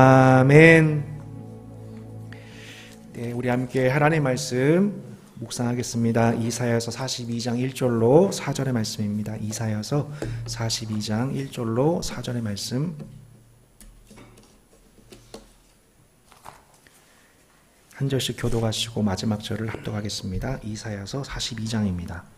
아멘. 네, 우리 함께 하나님의 말씀 묵상하겠습니다. 이사야서 42장 1절로 4절의 말씀입니다. 이사야서 42장 1절로 4절의 말씀. 한 절씩 교도하시고 마지막 절을 합독하겠습니다. 이사야서 42장입니다.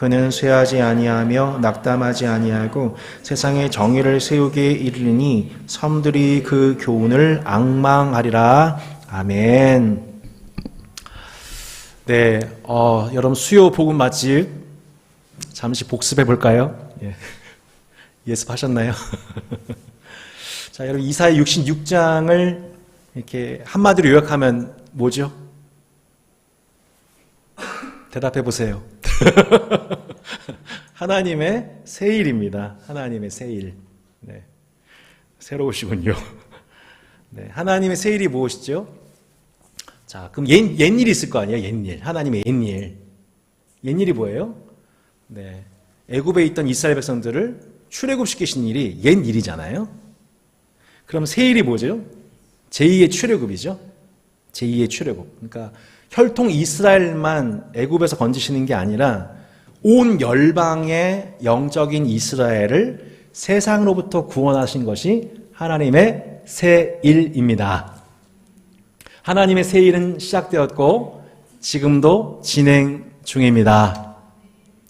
그는 쇠하지 아니하며 낙담하지 아니하고 세상에 정의를 세우게 이르니 섬들이 그 교훈을 앙망하리라. 아멘. 네, 어, 여러분 수요 복음 맛집 잠시 복습해 볼까요? 예. 예습하셨나요? 자, 여러분 이사야 66장을 이렇게 한마디로 요약하면 뭐죠? 대답해 보세요. 하나님의 세일입니다. 하나님의 세일. 네. 새로우시군요. 네. 하나님의 세일이 무엇이죠? 자, 그럼 옛, 옛일이 있을 거 아니에요? 옛일. 하나님의 옛일. 옛일이 뭐예요? 네. 애굽에 있던 이스라엘 백성들을 출애굽시키신 일이 옛일이잖아요. 그럼 세일이 뭐죠? 제2의 출애굽이죠. 제2의 출애굽. 그러니까 혈통 이스라엘만 애굽에서 건지시는 게 아니라 온 열방의 영적인 이스라엘을 세상으로부터 구원하신 것이 하나님의 새 일입니다. 하나님의 새 일은 시작되었고 지금도 진행 중입니다.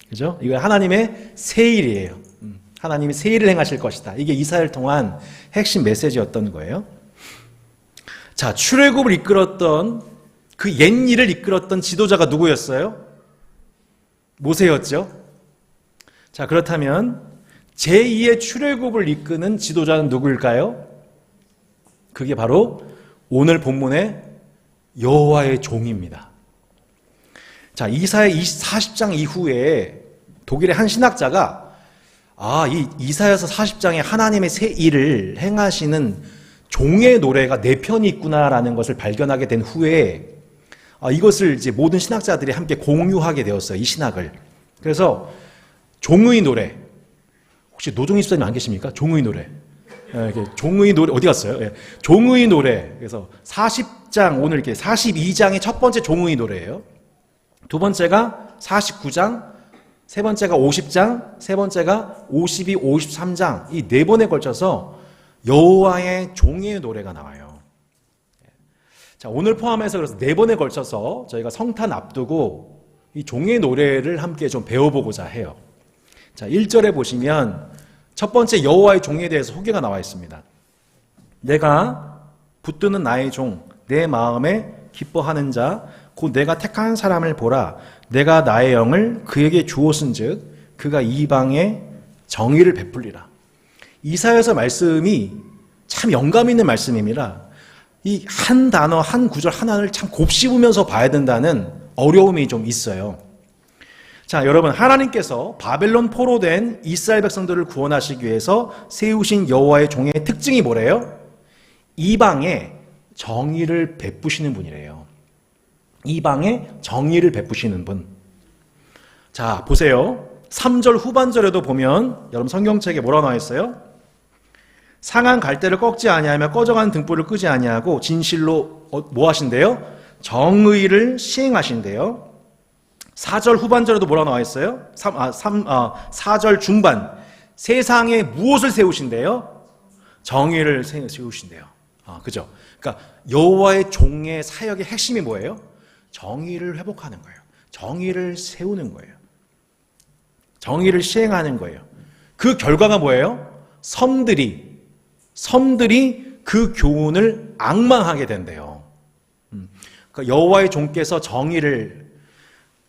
그죠? 이거 하나님의 새 일이에요. 음, 하나님이 새 일을 행하실 것이다. 이게 이사를 통한 핵심 메시지였던 거예요. 자, 출애굽을 이끌었던 그 옛 일을 이끌었던 지도자가 누구였어요? 모세였죠. 자, 그렇다면 제2의 출애굽을 이끄는 지도자는 누구일까요? 그게 바로 오늘 본문의 여호와의 종입니다. 자, 이사야 40장 이후에 독일의 한 신학자가 아, 이 이사야서 40장에 하나님의 새 일을 행하시는 종의 노래가 네 편이 있구나라는 것을 발견하게 된 후에 아, 이것을 이제 모든 신학자들이 함께 공유하게 되었어요. 이 신학을. 그래서 종의 노래. 혹시 노종희 집사님 안 계십니까? 종의 노래. 예, 종의 노래 어디 갔어요? 예, 종의 노래. 그래서 40장 오늘 이렇게 42장의 첫 번째 종의 노래예요. 두 번째가 49장, 세 번째가 50장, 세 번째가 52, 53장 이 네 번에 걸쳐서 여호와의 종의 노래가 나와요. 자, 오늘 포함해서 그래서 네 번에 걸쳐서 저희가 성탄 앞두고 이 종의 노래를 함께 좀 배워보고자 해요. 자, 1절에 보시면 첫 번째 여호와의 종에 대해서 소개가 나와 있습니다. 내가 붙드는 나의 종, 내 마음에 기뻐하는 자, 곧 내가 택한 사람을 보라. 내가 나의 영을 그에게 주었은즉 그가 이방에 정의를 베풀리라. 이사야서 말씀이 참 영감 있는 말씀입니다. 이 한 단어, 한 구절 하나를 참 곱씹으면서 봐야 된다는 어려움이 좀 있어요. 자, 여러분, 하나님께서 바벨론 포로 된 이스라엘 백성들을 구원하시기 위해서 세우신 여호와의 종의 특징이 뭐래요? 이방에 정의를 베푸시는 분이래요. 이방에 정의를 베푸시는 분. 자, 보세요. 3절 후반절에도 보면 여러분 성경책에 뭐라 나와 있어요? 상한 갈대를 꺾지 아니하며 꺼져가는 등불을 끄지 아니하고 진실로 어, 뭐 하신대요? 정의를 시행하신대요. 4절 후반절에도 뭐라 나와 있어요? 3, 아, 3, 아, 4절 중반. 세상에 무엇을 세우신대요? 정의를 세우신대요. 아, 그죠? 그러니까 여호와의 종의 사역의 핵심이 뭐예요? 정의를 회복하는 거예요. 정의를 세우는 거예요. 정의를 시행하는 거예요. 그 결과가 뭐예요? 섬들이 섬들이 그 교훈을 악망하게 된대요. 음. 그러니까 여호와의 종께서 정의를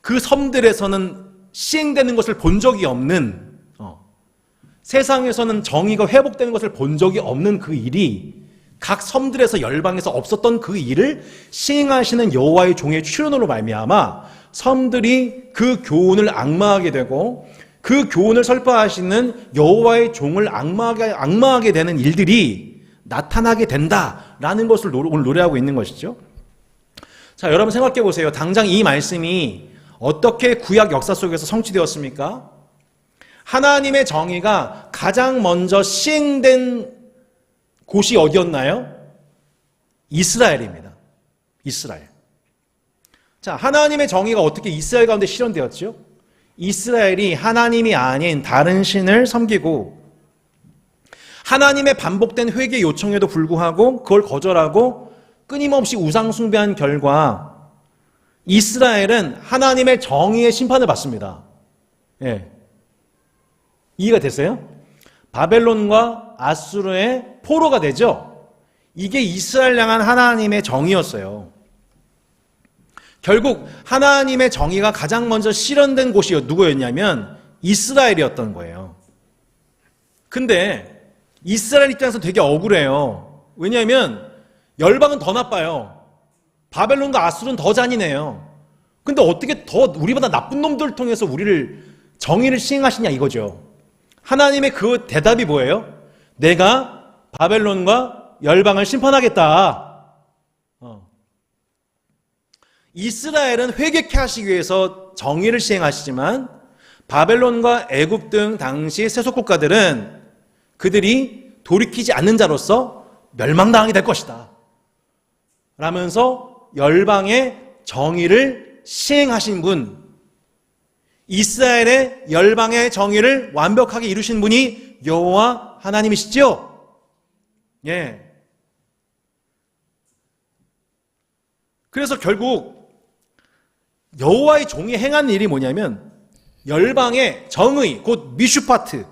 그 섬들에서는 시행되는 것을 본 적이 없는 어, 세상에서는 정의가 회복되는 것을 본 적이 없는 그 일이 각 섬들에서 열방에서 없었던 그 일을 시행하시는 여호와의 종의 출현으로 말미암아 섬들이 그 교훈을 악마하게 되고 그 교훈을 설파하시는 여호와의 종을 악마하게, 악마하게 되는 일들이 나타나게 된다라는 것을 노- 오늘 노래하고 있는 것이죠. 자, 여러분 생각해 보세요. 당장 이 말씀이 어떻게 구약 역사 속에서 성취되었습니까? 하나님의 정의가 가장 먼저 시행된 곳이 어디였나요? 이스라엘입니다. 이스라엘. 자, 하나님의 정의가 어떻게 이스라엘 가운데 실현되었죠? 이스라엘이 하나님이 아닌 다른 신을 섬기고 하나님의 반복된 회개 요청에도 불구하고 그걸 거절하고 끊임없이 우상숭배한 결과 이스라엘은 하나님의 정의의 심판을 받습니다. 예. 이해가 됐어요? 바벨론과 아수르의 포로가 되죠? 이게 이스라엘 향한 하나님의 정의였어요. 결국 하나님의 정의가 가장 먼저 실현된 곳이 누구였냐면 이스라엘이었던 거예요. 근데 이스라엘 입장에서 되게 억울해요. 왜냐하면 열방은 더 나빠요. 바벨론과 아수르는 더 잔인해요. 근데 어떻게 더 우리보다 나쁜 놈들 통해서 우리를 정의를 시행하시냐 이거죠. 하나님의 그 대답이 뭐예요? 내가 바벨론과 열방을 심판하겠다. 어. 이스라엘은 회개케 하시기 위해서 정의를 시행하시지만 바벨론과 애굽 등 당시 세속 국가들은 그들이 돌이키지 않는 자로서 멸망당하게 될 것이다. 라면서 열방의 정의를 시행하신 분, 이스라엘의 열방의 정의를 완벽하게 이루신 분이 여호와 하나님이시죠? 예. 그래서 결국 여호와의 종이 행한 일이 뭐냐면 열방의 정의 곧 미슈파트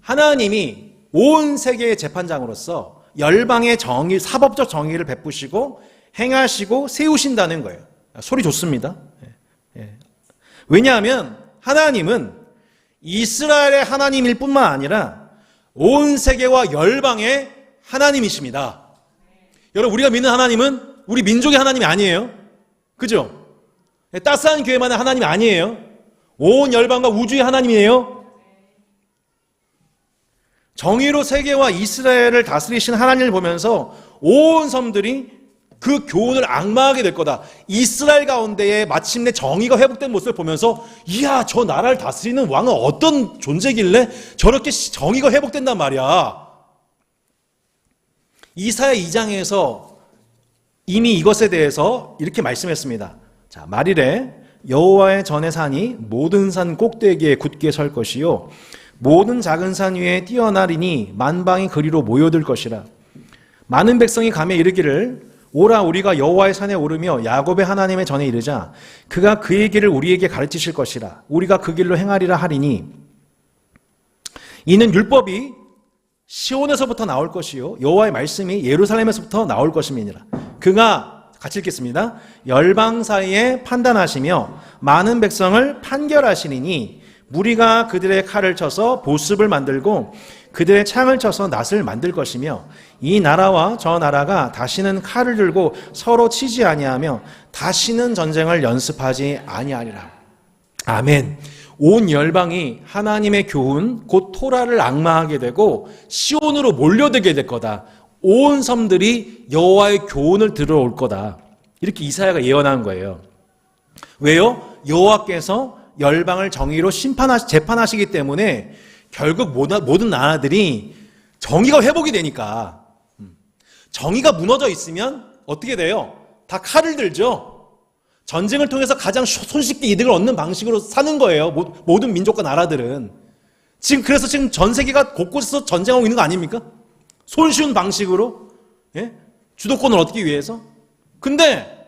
하나님이 온 세계의 재판장으로서 열방의 정의 사법적 정의를 베푸시고 행하시고 세우신다는 거예요. 소리 좋습니다. 예, 예. 왜냐하면 하나님은 이스라엘의 하나님일 뿐만 아니라 온 세계와 열방의 하나님이십니다. 여러분 우리가 믿는 하나님은 우리 민족의 하나님이 아니에요. 그죠? 예, 따스한 교회만의 하나님이 아니에요. 온 열방과 우주의 하나님이에요. 정의로 세계와 이스라엘을 다스리신 하나님을 보면서 온 섬들이 그 교훈을 악마하게 될 거다. 이스라엘 가운데에 마침내 정의가 회복된 모습을 보면서 이야 저 나라를 다스리는 왕은 어떤 존재길래 저렇게 정의가 회복된단 말이야. 이사야 2장에서 이미 이것에 대해서 이렇게 말씀했습니다. 자, 말이래 여호와의 전의 산이 모든 산 꼭대기에 굳게 설 것이요 모든 작은 산 위에 뛰어나리니 만방이 그리로 모여들 것이라. 많은 백성이 감에 이르기를 오라 우리가 여호와의 산에 오르며 야곱의 하나님의 전에 이르자 그가 그의 길을 우리에게 가르치실 것이라 우리가 그 길로 행하리라 하리니 이는 율법이 시온에서부터 나올 것이요 여호와의 말씀이 예루살렘에서부터 나올 것임이니라 그가 같이 읽겠습니다 열방 사이에 판단하시며 많은 백성을 판결하시리니 무리가 그들의 칼을 쳐서 보습을 만들고 그들의 창을 쳐서 낫을 만들 것이며 이 나라와 저 나라가 다시는 칼을 들고 서로 치지 아니하며 다시는 전쟁을 연습하지 아니하리라. 아멘. 온 열방이 하나님의 교훈 곧 토라를 악마하게 되고 시온으로 몰려들게 될 거다. 온 섬들이 여호와의 교훈을 들어올 거다. 이렇게 이사야가 예언한 거예요. 왜요? 여호와께서 열방을 정의로 심판하시 재판하시기 때문에 결국 모든 나라들이 정의가 회복이 되니까 정의가 무너져 있으면 어떻게 돼요? 다 칼을 들죠. 전쟁을 통해서 가장 손쉽게 이득을 얻는 방식으로 사는 거예요. 모든 민족과 나라들은 지금 그래서 지금 전 세계가 곳곳에서 전쟁하고 있는 거 아닙니까? 손쉬운 방식으로 예? 주도권을 얻기 위해서. 근데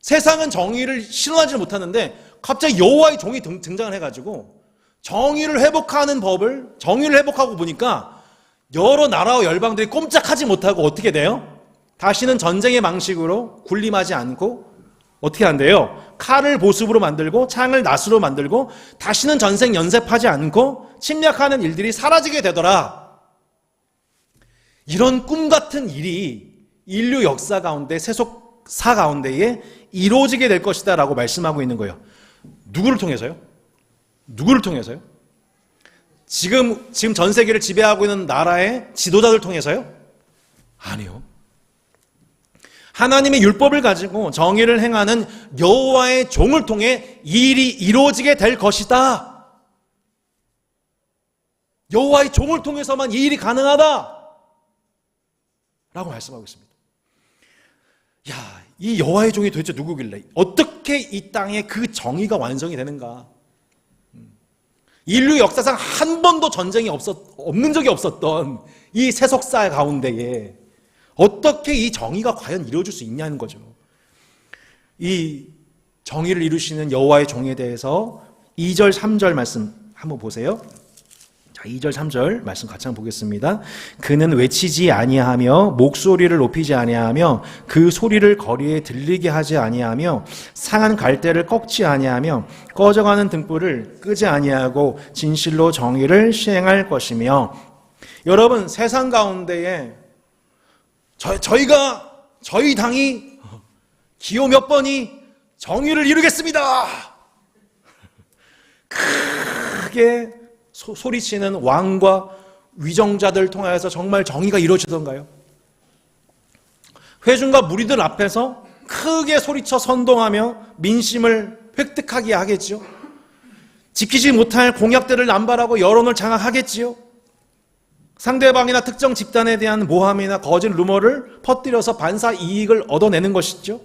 세상은 정의를 실현하지 못하는데 갑자기 여호와의 종이 등장을 해가지고 정의를 회복하는 법을 정의를 회복하고 보니까 여러 나라와 열방들이 꼼짝하지 못하고 어떻게 돼요? 다시는 전쟁의 방식으로 군림하지 않고 어떻게 한대요? 칼을 보습으로 만들고 창을 낫으로 만들고 다시는 전생 연습하지 않고 침략하는 일들이 사라지게 되더라. 이런 꿈 같은 일이 인류 역사 가운데 세속사 가운데에 이루어지게 될 것이다라고 말씀하고 있는 거예요. 누구를 통해서요? 누구를 통해서요? 지금 지금 전 세계를 지배하고 있는 나라의 지도자들 통해서요? 아니요. 하나님의 율법을 가지고 정의를 행하는 여호와의 종을 통해 이 일이 이루어지게 될 것이다. 여호와의 종을 통해서만 이 일이 가능하다. 라고 말씀하고 있습니다. 야, 이 여호와의 종이 도대체 누구길래 어떻게 이 땅에 그 정의가 완성이 되는가? 음. 인류 역사상 한 번도 전쟁이 없었, 없는 적이 없었던 이 세속사 가운데에 어떻게 이 정의가 과연 이루어질 수 있냐는 거죠. 이 정의를 이루시는 여호와의 종에 대해서 2절, 3절 말씀 한번 보세요. 자, 2절, 3절 말씀 같이 한번 보겠습니다. 그는 외치지 아니하며 목소리를 높이지 아니하며 그 소리를 거리에 들리게 하지 아니하며 상한 갈대를 꺾지 아니하며 꺼져가는 등불을 끄지 아니하고 진실로 정의를 시행할 것이며 여러분 세상 가운데에 저, 저희가 저희 당이 기호 몇 번이 정의를 이루겠습니다. 크게 소, 소리치는 왕과 위정자들 통하여서 정말 정의가 이루어지던가요? 회중과 무리들 앞에서 크게 소리쳐 선동하며 민심을 획득하게 하겠지요. 지키지 못할 공약들을 남발하고 여론을 장악하겠지요. 상대방이나 특정 집단에 대한 모함이나 거짓 루머를 퍼뜨려서 반사 이익을 얻어내는 것이죠.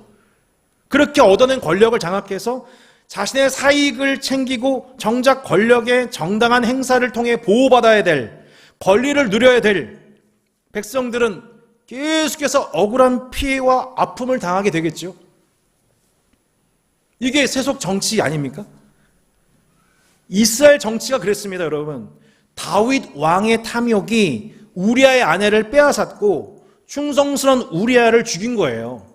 그렇게 얻어낸 권력을 장악해서 자신의 사익을 챙기고 정작 권력의 정당한 행사를 통해 보호받아야 될 권리를 누려야 될 백성들은 계속해서 억울한 피해와 아픔을 당하게 되겠죠. 이게 세속 정치 아닙니까? 이스라엘 정치가 그랬습니다, 여러분. 다윗 왕의 탐욕이 우리아의 아내를 빼앗았고 충성스러운 우리아를 죽인 거예요.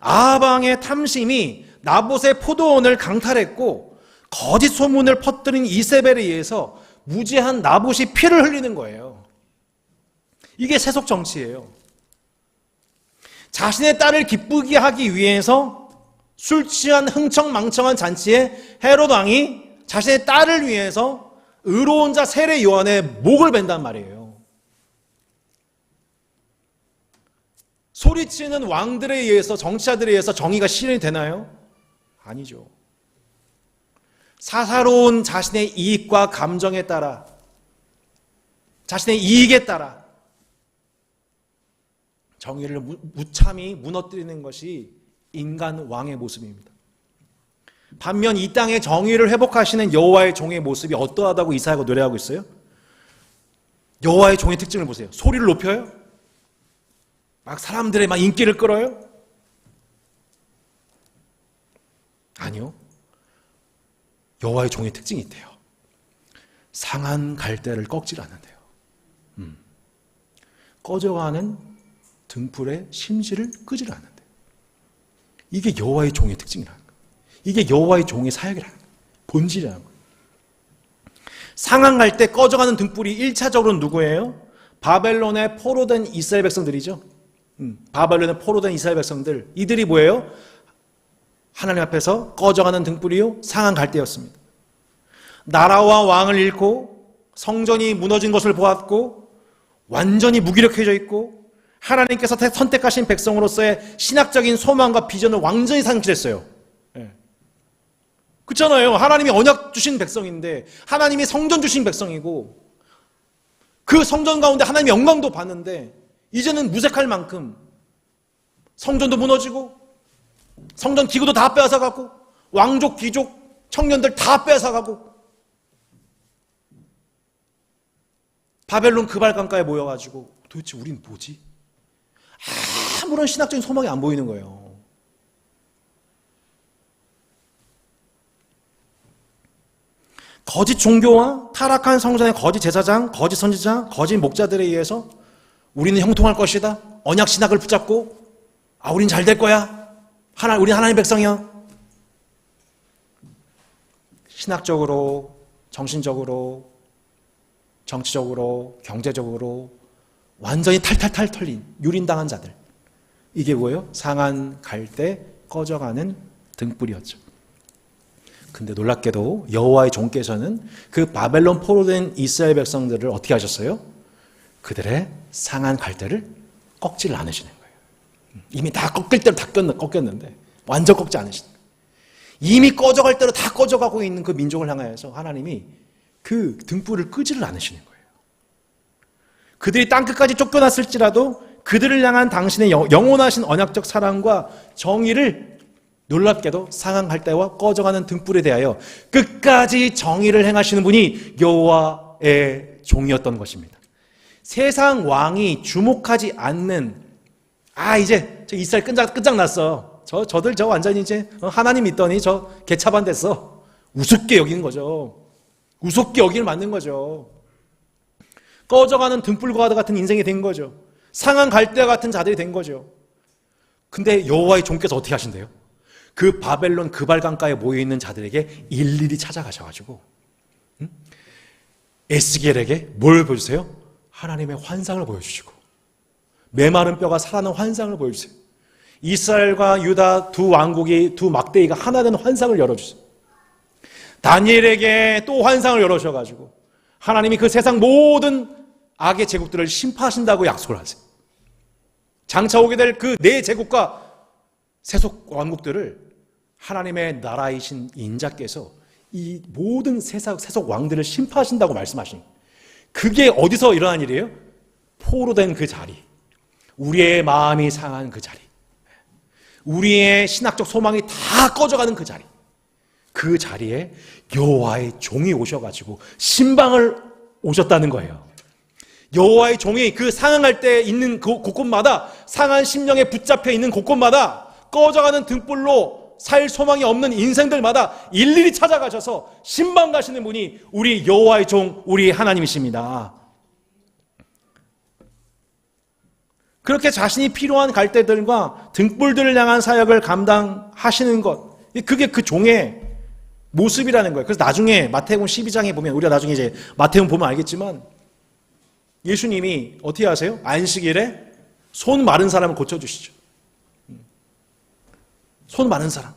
아방의 탐심이 나봇의 포도원을 강탈했고 거짓 소문을 퍼뜨린 이세벨에 의해서 무지한 나봇이 피를 흘리는 거예요. 이게 세속 정치예요. 자신의 딸을 기쁘게 하기 위해서 술 취한 흥청망청한 잔치에 헤롯 왕이 자신의 딸을 위해서 의로운 자 세례 요한의 목을 벤단 말이에요. 소리치는 왕들에 의해서 정치자들에 의해서 정의가 실현이 되나요? 아니죠. 사사로운 자신의 이익과 감정에 따라 자신의 이익에 따라 정의를 무참히 무너뜨리는 것이 인간 왕의 모습입니다. 반면 이 땅의 정의를 회복하시는 여호와의 종의 모습이 어떠하다고 이사야가 노래하고 있어요? 여호와의 종의 특징을 보세요. 소리를 높여요? 막 사람들의 막 인기를 끌어요? 아니요. 여호와의 종의 특징이 있대요. 상한 갈대를 꺾질 않는데요. 음. 꺼져가는 등불의 심지를 끄질 않는데. 이게 여호와의 종의 특징이라는 거예요. 이게 여호와의 종의 사역이라는 거예요. 본질이라는 거예요. 상한 갈대 꺼져가는 등불이 1차적으로 누구예요? 바벨론에 포로된 이스라엘 백성들이죠. 음, 바벨론에 포로된 이스라엘 백성들. 이들이 뭐예요? 하나님 앞에서 꺼져가는 등불이요 상한 갈대였습니다. 나라와 왕을 잃고 성전이 무너진 것을 보았고 완전히 무기력해져 있고 하나님께서 선택하신 백성으로서의 신학적인 소망과 비전을 완전히 상실했어요. 네. 그렇잖아요. 하나님이 언약 주신 백성인데 하나님이 성전 주신 백성이고 그 성전 가운데 하나님의 영광도 봤는데 이제는 무색할 만큼 성전도 무너지고 성전 기구도 다 빼앗아가고 왕족, 귀족, 청년들 다 빼앗아가고 바벨론 그발강가에 모여가지고 도대체 우린 뭐지? 아무런 신학적인 소망이 안 보이는 거예요. 거짓 종교와 타락한 성전의 거짓 제사장, 거짓 선지자, 거짓 목자들에 의해서 우리는 형통할 것이다. 언약 신학을 붙잡고 아 우린 잘 될 거야. 하나, 우리 하나님 백성이요. 신학적으로, 정신적으로, 정치적으로, 경제적으로 완전히 탈탈탈 털린 유린당한 자들. 이게 뭐예요? 상한 갈때 꺼져가는 등불이었죠. 근데 놀랍게도 여호와의 종께서는 그 바벨론 포로 된 이스라엘 백성들을 어떻게 하셨어요? 그들의 상한 갈대를 꺾지를 않으시는 거예요. 이미 다 꺾일 대로 다 꺾- 꺾였는데 완전 꺾지 않으시는 거예요. 이미 꺼져갈 대로 다 꺼져가고 있는 그 민족을 향하여서 하나님이 그 등불을 끄지를 않으시는 거예요. 그들이 땅끝까지 쫓겨났을지라도 그들을 향한 당신의 영- 영원하신 언약적 사랑과 정의를 놀랍게도 상한갈 때와 꺼져가는 등불에 대하여 끝까지 정의를 행하시는 분이 여호와의 종이었던 것입니다. 세상 왕이 주목하지 않는 아 이제 저 이스라엘 끈적 끝장났어. 저 저들 저 완전히 이제 어, 하나님 믿더니 저 개차반 됐어. 우습게 여기는 거죠. 우습게 여기를 맞는 거죠. 꺼져가는 등불과 같은 인생이 된 거죠. 상한 갈대 같은 자들이 된 거죠. 근데 여호와의 종께서 어떻게 하신대요? 그 바벨론 그발강가에 모여 있는 자들에게 일일이 찾아가셔가지고 음? 에스겔에게 뭘 보여주세요? 하나님의 환상을 보여주시고 메마른 뼈가 살아난 환상을 보여주세요. 이스라엘과 유다 두 왕국이 두 막대기가 하나 된 환상을 열어주세요. 다니엘에게 또 환상을 열어주셔가지고 하나님이 그 세상 모든 악의 제국들을 심파하신다고 약속을 하세요. 장차 오게 될 그 네 제국과 세속 왕국들을 하나님의 나라이신 인자께서 이 모든 세상 세속 왕들을 심파하신다고 말씀하신 그게 어디서 일어난 일이에요? 포로 된 그 자리. 우리의 마음이 상한 그 자리. 우리의 신학적 소망이 다 꺼져가는 그 자리. 그 자리에 여호와의 종이 오셔 가지고 신방을 오셨다는 거예요. 여호와의 종이 그 상황할 때 있는 그 곳곳마다 상한 심령에 붙잡혀 있는 곳곳마다 꺼져가는 등불로 살 소망이 없는 인생들마다 일일이 찾아가셔서 신방 가시는 분이 우리 여호와의 종 우리 하나님이십니다. 그렇게 자신이 필요한 갈대들과 등불들을 향한 사역을 감당하시는 것 그게 그 종의 모습이라는 거예요. 그래서 나중에 마태복음 12장에 보면 우리가 나중에 이제 마태복음 보면 알겠지만 예수님이 어떻게 하세요? 안식일에 손 마른 사람을 고쳐 주시죠. 손 마른 사람.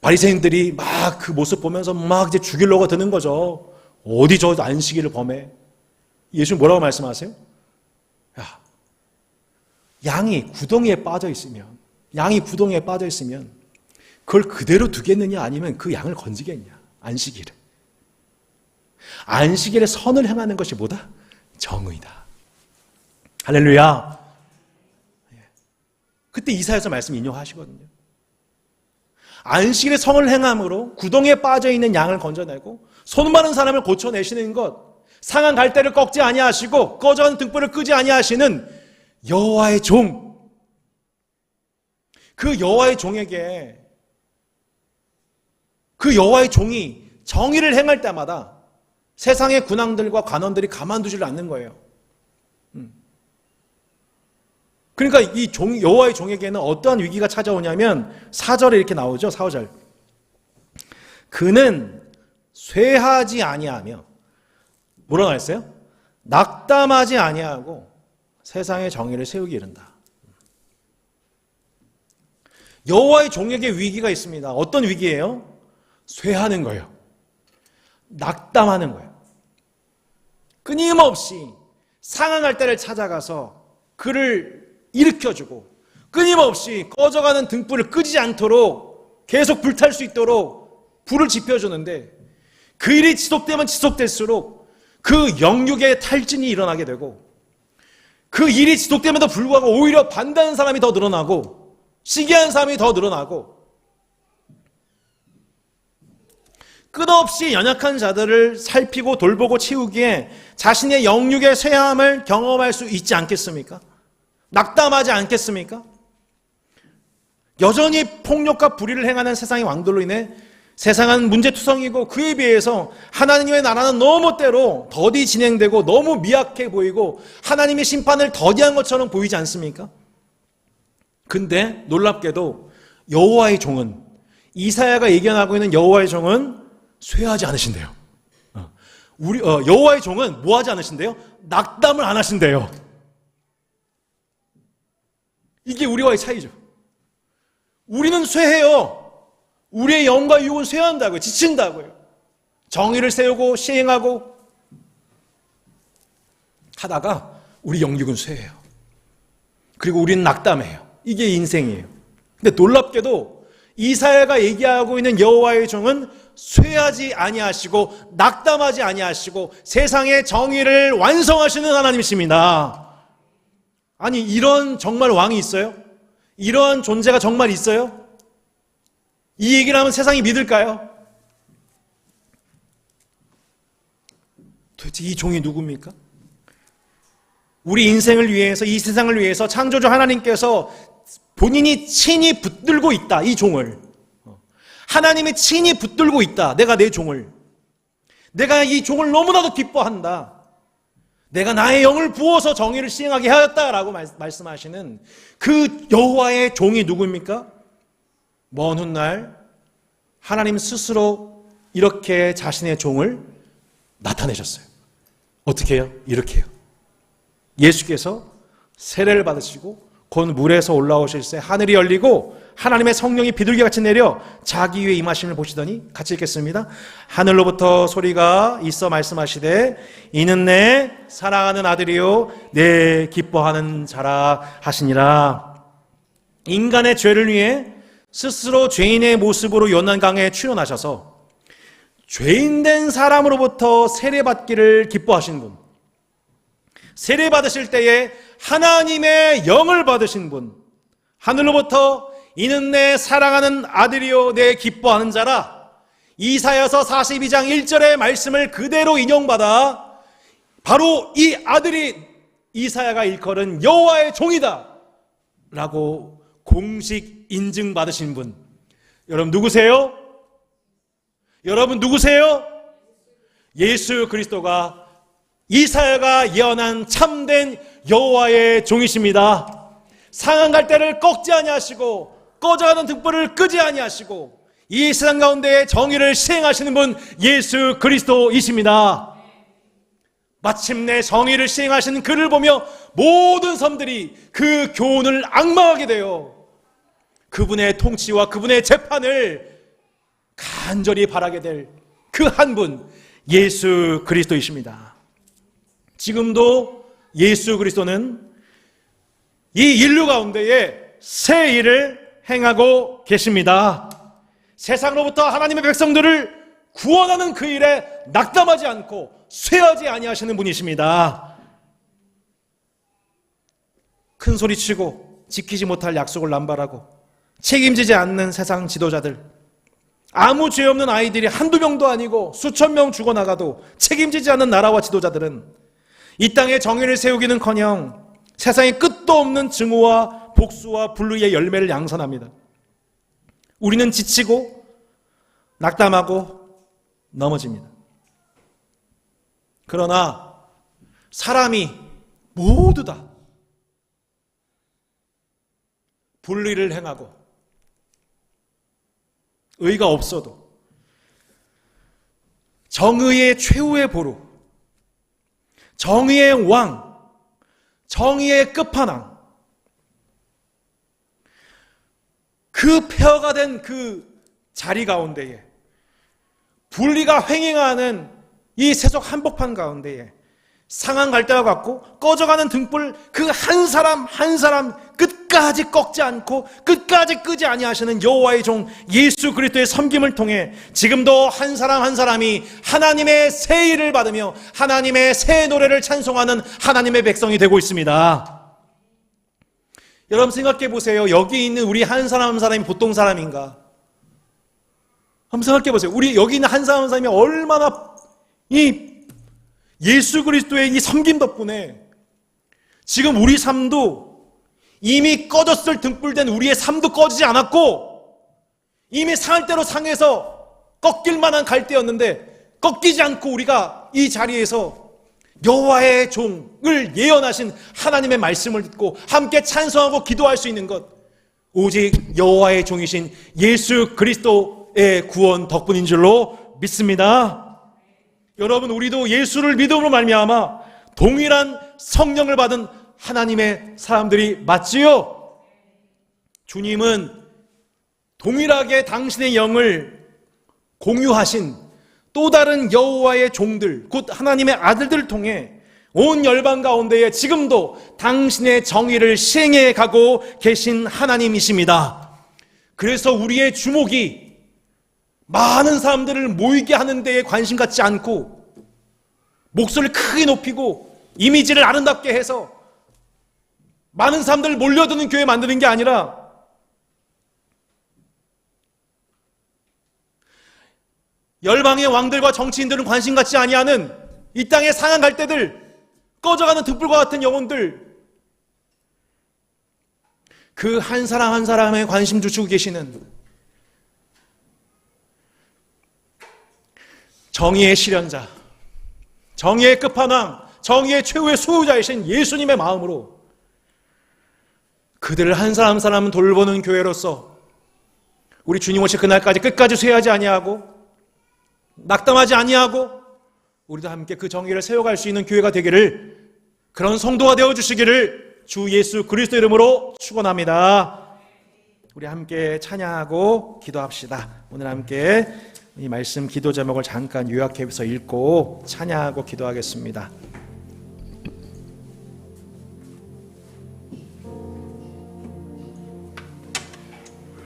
바리새인들이 막 그 모습 보면서 막 이제 죽이려고 드는 거죠. 어디 저 안식일을 범해? 예수님 뭐라고 말씀하세요? 야, 양이 구덩이에 빠져 있으면, 양이 구덩이에 빠져 있으면, 그걸 그대로 두겠느냐 아니면 그 양을 건지겠냐? 안식일에. 안식일에 선을 행하는 것이 뭐다? 정의다. 할렐루야. 예. 그때 이사에서 말씀 인용하시거든요. 안식일에 성을 행함으로 구덩이에 빠져 있는 양을 건져내고 손 많은 사람을 고쳐내시는 것, 상한 갈대를 꺾지 아니하시고 꺼져가는 등불을 끄지 아니하시는 여호와의 종. 그 여호와의 종에게 그 여호와의 종이 정의를 행할 때마다 세상의 군왕들과 관원들이 가만두지를 않는 거예요. 음. 그러니까 이 종, 여호와의 종에게는 어떠한 위기가 찾아오냐면 사절에 이렇게 나오죠. 사절. 그는 쇠하지 아니하며 뭐라고 했어요? 낙담하지 아니하고 세상의 정의를 세우기 이른다. 여호와의 종에게 위기가 있습니다. 어떤 위기예요? 쇠하는 거예요. 낙담하는 거예요. 끊임없이 상황할 때를 찾아가서 그를 일으켜주고 끊임없이 꺼져가는 등불을 끄지 않도록 계속 불탈 수 있도록 불을 지펴주는데 그 일이 지속되면 지속될수록 그 영육의 탈진이 일어나게 되고 그 일이 지속됨에도 불구하고 오히려 반대하는 사람이 더 늘어나고 시기한 사람이 더 늘어나고 끝없이 연약한 자들을 살피고 돌보고 채우기에 자신의 영육의 쇠함을 경험할 수 있지 않겠습니까? 낙담하지 않겠습니까? 여전히 폭력과 불의를 행하는 세상의 왕들로 인해 세상은 문제투성이고 그에 비해서 하나님의 나라는 너무 때로 더디 진행되고 너무 미약해 보이고 하나님의 심판을 더디한 것처럼 보이지 않습니까? 근데 놀랍게도 여호와의 종은 이사야가 예견하고 있는 여호와의 종은 쇠하지 않으신대요. 어. 우리 어, 여호와의 종은 뭐 하지 않으신대요? 낙담을 안 하신대요. 이게 우리와의 차이죠. 우리는 쇠해요. 우리의 영과 육은 쇠한다고요. 지친다고요. 정의를 세우고 시행하고 하다가 우리 영육은 쇠해요. 그리고 우리는 낙담해요. 이게 인생이에요. 근데 놀랍게도 이사야가 얘기하고 있는 여호와의 종은 쇠하지 아니하시고 낙담하지 아니하시고 세상의 정의를 완성하시는 하나님이십니다. 아니 이런 정말 왕이 있어요? 이런 존재가 정말 있어요? 이 얘기를 하면 세상이 믿을까요? 도대체 이 종이 누굽니까? 우리 인생을 위해서 이 세상을 위해서 창조주 하나님께서 본인이 친히 붙들고 있다 이 종을 하나님이 친히 붙들고 있다 내가 내 종을 내가 이 종을 너무나도 기뻐한다 내가 나의 영을 부어서 정의를 시행하게 하였다라고 말씀하시는 그 여호와의 종이 누구입니까? 먼 훗날 하나님 스스로 이렇게 자신의 종을 나타내셨어요. 어떻게 해요? 이렇게 해요. 예수께서 세례를 받으시고 곧 물에서 올라오실 때 하늘이 열리고 하나님의 성령이 비둘기 같이 내려 자기 위에 임하심을 보시더니 같이 읽겠습니다. 하늘로부터 소리가 있어 말씀하시되 이는 내 사랑하는 아들이요 내 기뻐하는 자라 하시니라. 인간의 죄를 위해 스스로 죄인의 모습으로 연난강에 출연하셔서 죄인된 사람으로부터 세례받기를 기뻐하신 분. 세례 받으실 때에 하나님의 영을 받으신 분. 하늘로부터 이는 내 사랑하는 아들이요 내 기뻐하는 자라. 이사야서 42장 1절의 말씀을 그대로 인용받아 바로 이 아들이 이사야가 일컬은 여호와의 종이다. 라고 공식 인증 받으신 분. 여러분 누구세요? 여러분 누구세요? 예수 그리스도가 이사야가 예언한 참된 여호와의 종이십니다. 상한 갈대를 꺾지 아니하시고 꺼져가는 등불을 끄지 아니하시고 이 세상 가운데 정의를 시행하시는 분 예수 그리스도이십니다. 마침내 정의를 시행하시는 그를 보며 모든 섬들이 그 교훈을 악망하게 되어 그분의 통치와 그분의 재판을 간절히 바라게 될 그 한 분 예수 그리스도이십니다. 지금도 예수 그리스도는 이 인류 가운데에 새 일을 행하고 계십니다. 세상으로부터 하나님의 백성들을 구원하는 그 일에 낙담하지 않고 쇠하지 아니하시는 분이십니다. 큰 소리 치고 지키지 못할 약속을 남발하고 책임지지 않는 세상 지도자들 아무 죄 없는 아이들이 한두 명도 아니고 수천 명 죽어나가도 책임지지 않는 나라와 지도자들은 이 땅에 정의를 세우기는커녕 세상에 끝도 없는 증오와 복수와 분류의 열매를 양산합니다. 우리는 지치고 낙담하고 넘어집니다. 그러나 사람이 모두 다 분리를 행하고 의가 없어도 정의의 최후의 보루, 정의의 왕, 정의의 끝판왕, 그 폐허가 된 그 자리 가운데에 분리가 횡행하는 이 세속 한복판 가운데에 상한 갈대와 같고 꺼져가는 등불 그 한 사람 한 사람 끝까지 꺾지 않고 끝까지 끄지 아니하시는 여호와의 종 예수 그리스도의 섬김을 통해 지금도 한 사람 한 사람이 하나님의 새 일을 받으며 하나님의 새 노래를 찬송하는 하나님의 백성이 되고 있습니다. 여러분 생각해 보세요. 여기 있는 우리 한 사람 한 사람이 보통 사람인가? 한번 생각해 보세요. 우리 여기 있는 한 사람 한 사람이 얼마나 이 예수 그리스도의 이 섬김 덕분에 지금 우리 삶도 이미 꺼졌을 등불된 우리의 삶도 꺼지지 않았고 이미 상할 대로 상해서 꺾일 만한 갈대였는데 꺾이지 않고 우리가 이 자리에서 여호와의 종을 예언하신 하나님의 말씀을 듣고 함께 찬송하고 기도할 수 있는 것 오직 여호와의 종이신 예수 그리스도의 구원 덕분인 줄로 믿습니다. 여러분 우리도 예수를 믿음으로 말미암아 동일한 성령을 받은 하나님의 사람들이 맞지요? 주님은 동일하게 당신의 영을 공유하신 또 다른 여호와의 종들, 곧 하나님의 아들들을 통해 온 열방 가운데에 지금도 당신의 정의를 시행해 가고 계신 하나님이십니다. 그래서 우리의 주목이 많은 사람들을 모이게 하는 데에 관심 갖지 않고 목소리를 크게 높이고 이미지를 아름답게 해서 많은 사람들 몰려드는 교회 만드는 게 아니라 열방의 왕들과 정치인들은 관심 갖지 아니하는 이 땅의 상한 갈대들 꺼져가는 등불과 같은 영혼들 그 한 사람 한 사람에 관심 주시고 계시는 정의의 실현자 정의의 끝판왕 정의의 최후의 수호자이신 예수님의 마음으로 그들을 한 사람 한 사람 돌보는 교회로서 우리 주님 오실 그날까지 끝까지 쇠하지 아니하고 낙담하지 아니하고 우리도 함께 그 정의를 세워갈 수 있는 교회가 되기를 그런 성도가 되어 주시기를 주 예수 그리스도 이름으로 축원합니다. 우리 함께 찬양하고 기도합시다. 오늘 함께 이 말씀 기도 제목을 잠깐 요약해서 읽고 찬양하고 기도하겠습니다.